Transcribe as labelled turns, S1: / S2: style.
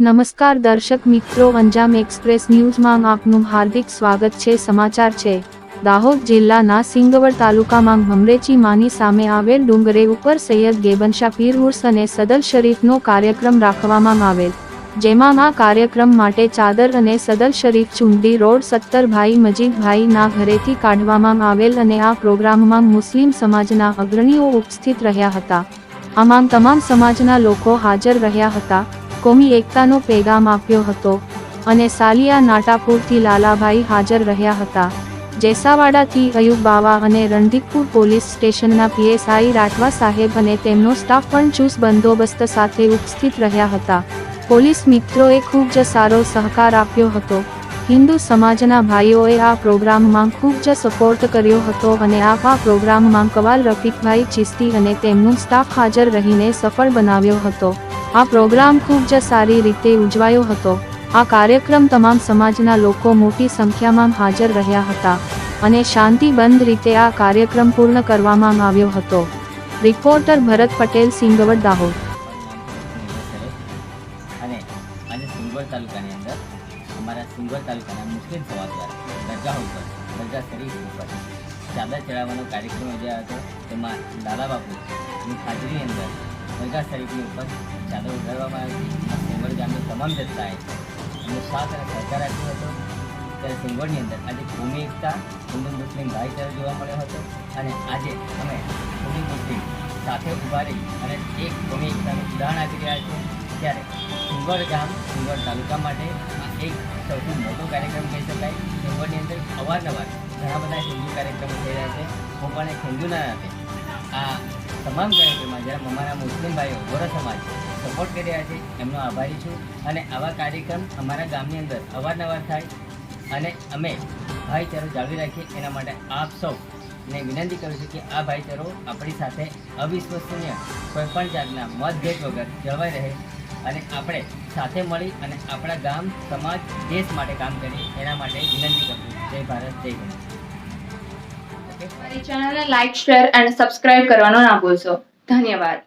S1: નમસ્કાર દર્શક મિત્રો અંજામ એક્સપ્રેસ ન્યૂઝમાં આપનું હાર્દિક સ્વાગત છે. સમાચાર છે. દાહોદ જિલ્લાના સિંગવડ તાલુકામાં ભમરેચી માની સામે આવેલ ડુંગરે ઉપર સૈયદ ગેબનશા પીર અને સદલ શરીફનો કાર્યક્રમ રાખવામાં આવેલ, જેમાં આ કાર્યક્રમ માટે ચાદર અને સદલ શરીફ ચુંડી રોડ સત્તરભાઈ મજીદભાઈના ઘરેથી કાઢવામાં આવેલ અને આ પ્રોગ્રામમાં મુસ્લિમ સમાજના અગ્રણીઓ ઉપસ્થિત રહ્યા હતા. આમાં તમામ સમાજના લોકો હાજર રહ્યા હતા. કોમી એકતાનો પેગામ આપ્યો હતો અને સાલિયા નાટાપુરથી લાલાભાઈ હાજર રહ્યા હતા. જેસાવાડાથી અયુબ બાવા અને રણદીપુર પોલીસ સ્ટેશનના પીએસઆઈ રાઠવા સાહેબ અને તેમનો સ્ટાફ પણ ચુસ્ત બંદોબસ્ત સાથે ઉપસ્થિત રહ્યા હતા. પોલીસ મિત્રોએ ખૂબ જ સારો સહકાર આપ્યો હતો. હિન્દુ સમાજના ભાઈઓએ આ પ્રોગ્રામમાં ખૂબ જ સપોર્ટ કર્યો હતો અને આ આ પ્રોગ્રામમાં કવાલ રફીકભાઈ ચિસ્તી અને તેમનું સ્ટાફ હાજર રહીને સફળ બનાવ્યો હતો. આ પ્રોગ્રામ ખૂબ જ સારી રીતે ઉજવાયો હતો. આ કાર્યક્રમ તમામ સમાજના લોકો મોટી સંખ્યામાં હાજર રહ્યા હતા અને શાંતિબંધ રીતે આ કાર્યક્રમ પૂર્ણ કરવામાં આવ્યો હતો. રિપોર્ટર ભરત પટેલ, સિંગવડ, દાહોદ.
S2: અને ચડાવવાનો કાર્યક્રમ યોજાયો હતો. તેમાં લાલા બાપુની હાજરી અંદર દરગાહ શરીફની ઉપર ચાદર ઉગાડવામાં આવી આ સિંગવડ ગામની તમામ જનતાએ એમનો સાથ અને સહકાર આપ્યો હતો. ત્યારે સિંગવડની અંદર આજે ભૂમિ એકતા, હિન્દુ મુસ્લિમ ભાઈચારો જોવા મળ્યો હતો. અને આજે અમે ભૂમિ મુસ્લિમ સાથે ઊભા રહી અને એક ભૂમિ એકતાનું ઉદાહરણ આપી રહ્યા છે ત્યારે સિંગવડ ગામ સિંગવડ તાલુકા માટે એક સૌથી મોટો કાર્યક્રમ કહી શકાય. સિંગવડની અંદર અવારનવાર ઘણા બધા હિન્દુ કાર્યક્રમો થઈ રહ્યા છે. હું પણ એક હિન્દુના નાતે આ તમામ કાર્યક્રમમાં જ્યારે અમારા મુસ્લિમ ભાઈઓ ગોરા સમાજ સપોર્ટ કરી રહ્યા છે, એમનો આભારી છું. અને આવા કાર્યક્રમ અમારા ગામની અંદર અવારનવાર થાય અને અમે ભાઈચારો જાળવી રાખીએ, એના માટે આપ સૌ ને વિનંતી કરું છું કે આ ભાઈચારો આપણી સાથે અવિશ્વસનીય કોઈપણ જાતના મતભેદ વગર જળવાઈ રહે અને આપણે સાથે મળી અને આપણા ગામ, સમાજ, દેશ માટે કામ કરીએ, એના માટે વિનંતી કરું જય ભારત, જય હિન્દ
S3: અમારી ચેનલને લાઈક શેર અને સબસ્ક્રાઇબ કરવાનો ના ભૂલશો. ધન્યવાદ.